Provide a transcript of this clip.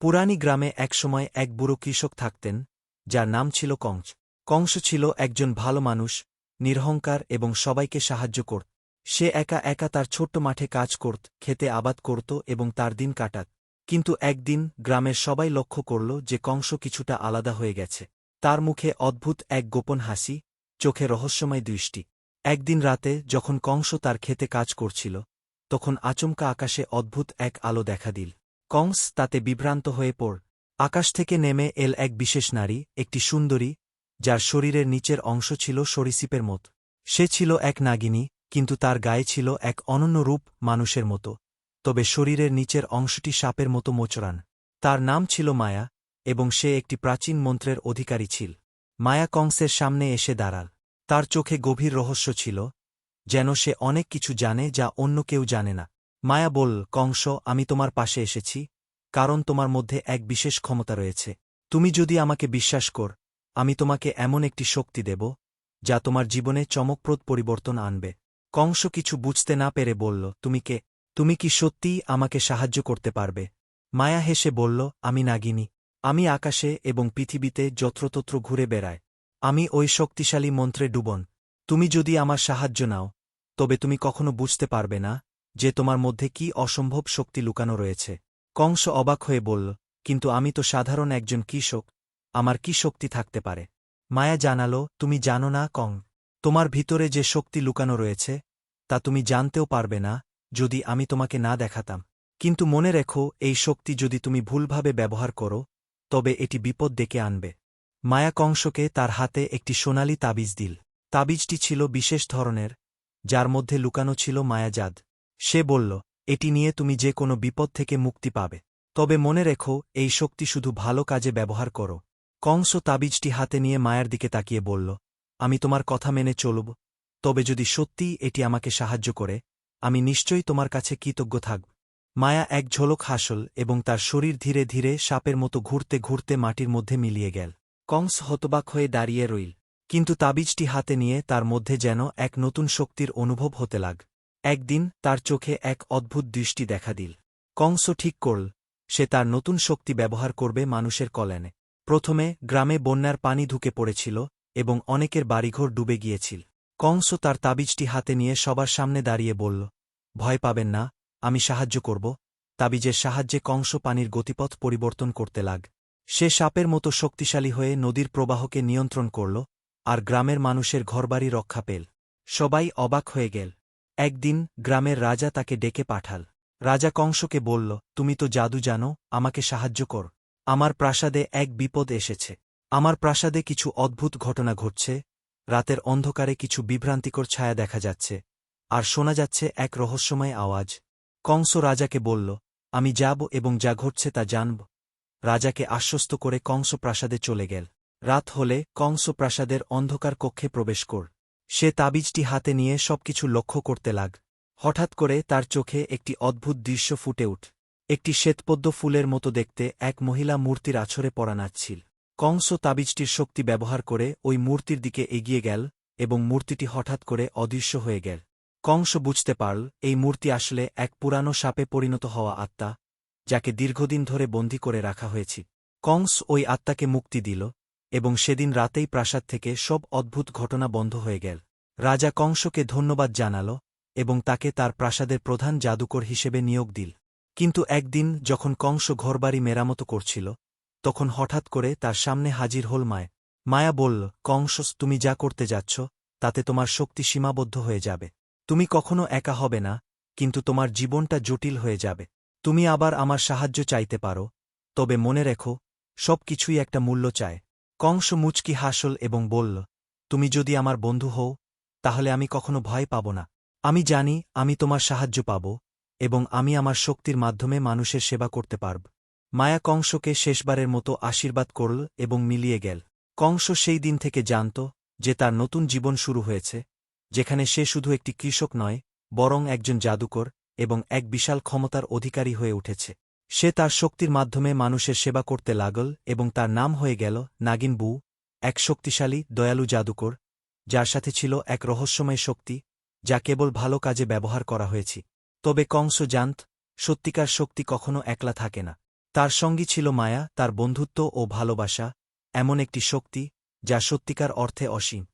পুরানি গ্রামে একসময় এক বুড়ো কৃষক থাকতেন, যার নাম ছিল কংস। কংস ছিল একজন ভালো মানুষ, নিরহংকার এবং সবাইকে সাহায্য করত। সে একা একা তার ছোট্ট মাঠে কাজ করত, খেতে আবাদ করত এবং তার দিন কাটাত। কিন্তু একদিন গ্রামের সবাই লক্ষ্য করল যে কংস কিছুটা আলাদা হয়ে গেছে। তার মুখে অদ্ভুত এক গোপন হাসি, চোখে রহস্যময় দৃষ্টি। একদিন রাতে যখন কংস তার খেতে কাজ করছিল, তখন আচমকা আকাশে অদ্ভুত এক আলো দেখা দিল। কংস তাতে বিভ্রান্ত হয়ে পড়। আকাশ থেকে নেমে এল এক বিশেষ নারী, একটি সুন্দরী, যার শরীরের নিচের অংশ ছিল সরীসিপের মত। সে ছিল এক নাগিনী, কিন্তু তার গায়ে ছিল এক অনন্য রূপ মানুষের মতো। তবে শরীরের নিচের অংশটি সাপের মতো মোচরান তার নাম ছিল মায়া, এবং সে একটি প্রাচীন মন্ত্রের অধিকারী ছিল। মায়া কংসের সামনে এসে দাঁড়াল। তার চোখে গভীর রহস্য ছিল, যেন সে অনেক কিছু জানে যা অন্য কেউ জানে না। মায়া বল, কংস, আমি তোমার পাশে এসেছি, কারণ তোমার মধ্যে এক বিশেষ ক্ষমতা রয়েছে। তুমি যদি আমাকে বিশ্বাস কর, আমি তোমাকে এমন একটি শক্তি দেব, যা তোমার জীবনে চমকপ্রদ পরিবর্তন আনবে। কংস কিছু বুঝতে না পেরে বলল, তুমি কে? তুমি কি সত্যিই আমাকে সাহায্য করতে পারবে? মায়া হেসে বলল, আমি নাগিনী। আমি আকাশে এবং পৃথিবীতে যত্রতত্র ঘুরে বেড়ায় আমি ওই শক্তিশালী মন্ত্রে ডুবন। তুমি যদি আমার সাহায্য নাও, তবে তুমি কখনো বুঝতে পারবে না যে তোমার মধ্যে কি অসম্ভব শক্তি লুকানো রয়েছে। কংস অবাক হয়ে বলল, কিন্তু আমি তো সাধারণ একজন কৃষক, আমার কি শক্তি থাকতে পারে? মায়া জানালো, তুমি জানো না, কং, তোমার ভিতরে যে শক্তি লুকানো রয়েছে, তা তুমি জানতেও পারবে না, যদি আমি তোমাকে না দেখাতাম। কিন্তু মনে রেখো, এই শক্তি যদি তুমি ভুলভাবে ব্যবহার করো, তবে এটি বিপদ ডেকে আনবে। মায়া কংসকে তার হাতে একটি সোনালি তাবিজ দিল। তাবিজটি ছিল বিশেষ ধরনের, যার মধ্যে লুকানো ছিল মায়াজাদ। সে বলল, এটি নিয়ে তুমি যে কোনো বিপদ থেকে মুক্তি পাবে। তবে মনে রেখো, এই শক্তি শুধু ভালো কাজে ব্যবহার করো। কংস তাবিজটি হাতে নিয়ে মায়ের দিকে তাকিয়ে বলল, আমি তোমার কথা মেনে চলব। তবে যদি সত্যিই এটি আমাকে সাহায্য করে, আমি নিশ্চয়ই তোমার কাছে কৃতজ্ঞ থাকব মায়া এক ঝলক হাসল এবং তার শরীর ধীরে ধীরে সাপের মতো ঘুরতে ঘুরতে মাটির মধ্যে মিলিয়ে গেল। কংস হতবাক হয়ে দাঁড়িয়ে রইল, কিন্তু তাবিজটি হাতে নিয়ে তার মধ্যে যেন এক নতুন শক্তির অনুভব হতে লাগ একদিন তার চোখে এক অদ্ভুত দৃষ্টি দেখা দিল। কংস ঠিক করল, সে তার নতুন শক্তি ব্যবহার করবে মানুষের কল্যাণে। প্রথমে গ্রামে বন্যার পানি ঢুকে পড়েছিল এবং অনেকের বাড়িঘর ডুবে গিয়েছিল। কংস তার তাবিজটি হাতে নিয়ে সবার সামনে দাঁড়িয়ে বলল, ভয় পাবেন না, আমি সাহায্য করব। তাবিজের সাহায্যে কংস পানির গতিপথ পরিবর্তন করতে লাগ। সে সাপের মতো শক্তিশালী হয়ে নদীর প্রবাহকে নিয়ন্ত্রণ করল আর গ্রামের মানুষের ঘরবাড়ি রক্ষা পেল। সবাই অবাক হয়ে গেল। একদিন গ্রামের রাজা তাকে ডেকে পাঠাল। রাজা কংসকে বলল, তুমি তো জাদু জানো, আমাকে সাহায্য কর। আমার প্রাসাদে এক বিপদ এসেছে। আমার প্রাসাদে কিছু অদ্ভুত ঘটনা ঘটছে। রাতের অন্ধকারে কিছু বিভ্রান্তিকর ছায়া দেখা যাচ্ছে। আর শোনা যাচ্ছে এক রহস্যময় আওয়াজ। কংস রাজাকে বলল, আমি যাব এবং যা ঘটছে তা জানব। রাজাকে আশ্বস্ত করে কংস প্রাসাদে চলে গেল। রাত হলে কংস প্রাসাদের অন্ধকার কক্ষে প্রবেশ কর। সে তাবিজটি হাতে নিয়ে সবকিছু লক্ষ্য করতে লাগ। হঠাৎ করে তার চোখে একটি অদ্ভুত দৃশ্য ফুটে উঠ। একটি শ্বেতপদ্ম ফুলের মতো দেখতে এক মহিলা মূর্তির আছরে পড়া নাচ্ছিল। কংস তাবিজটির শক্তি ব্যবহার করে ওই মূর্তির দিকে এগিয়ে গেল এবং মূর্তিটি হঠাৎ করে অদৃশ্য হয়ে গেল। কংস বুঝতে পারল, এই মূর্তি আসলে এক পুরানো সাপে পরিণত হওয়া আত্মা, যাকে দীর্ঘদিন ধরে বন্দী করে রাখা হয়েছে। কংস ওই আত্মাকে মুক্তি দিল এবং সেদিন রাতেই প্রাসাদ থেকে সব অদ্ভুত ঘটনা বন্ধ হয়ে গেল। রাজা কংসকে ধন্যবাদ জানাল এবং তাকে তার প্রাসাদের প্রধান জাদুকর হিসেবে নিয়োগ দিল। কিন্তু একদিন যখন কংস ঘরবাড়ি মেরামত করছিল, তখন হঠাৎ করে তার সামনে হাজির হল মায়। মায়া বলল, কংস, তুমি যা করতে যাচ্ছ, তাতে তোমার শক্তি সীমাবদ্ধ হয়ে যাবে। তুমি কখনো একা হবে না, কিন্তু তোমার জীবনটা জটিল হয়ে যাবে। তুমি আবার আমার সাহায্য চাইতে পারো, তবে মনে রেখো সব কিছুই একটা মূল্য চায়। কংস মুচকি হাসল এবং বলল, তুমি যদি আমার বন্ধু হও, তাহলে আমি কখনো ভয় পাব না। আমি জানি আমি তোমার সাহায্য পাব এবং আমি আমার শক্তির মাধ্যমে মানুষের সেবা করতে পারব। মায়া কংসকে শেষবারের মতো আশীর্বাদ করল এবং মিলিয়ে গেল। কংস সেই দিন থেকে জানত যে তার নতুন জীবন শুরু হয়েছে, যেখানে সে শুধু একটি কৃষক নয়, বরং একজন জাদুকর এবং এক বিশাল ক্ষমতার অধিকারী হয়ে উঠেছে। সে তার শক্তির মাধ্যমে মানুষের সেবা করতে লাগল এবং তার নাম হয়ে গেল নাগিন বু, এক শক্তিশালী, দয়ালু জাদুকর, যার সাথে ছিল এক রহস্যময় শক্তি, যা কেবল ভালো কাজে ব্যবহার করা হয়েছে। তবে কংস জানত, সত্যিকার শক্তি কখনো একলা থাকে না। তার সঙ্গী ছিল মায়া, তার বন্ধুত্ব ও ভালোবাসা, এমন একটি শক্তি, যা সত্যিকার অর্থে অসীম।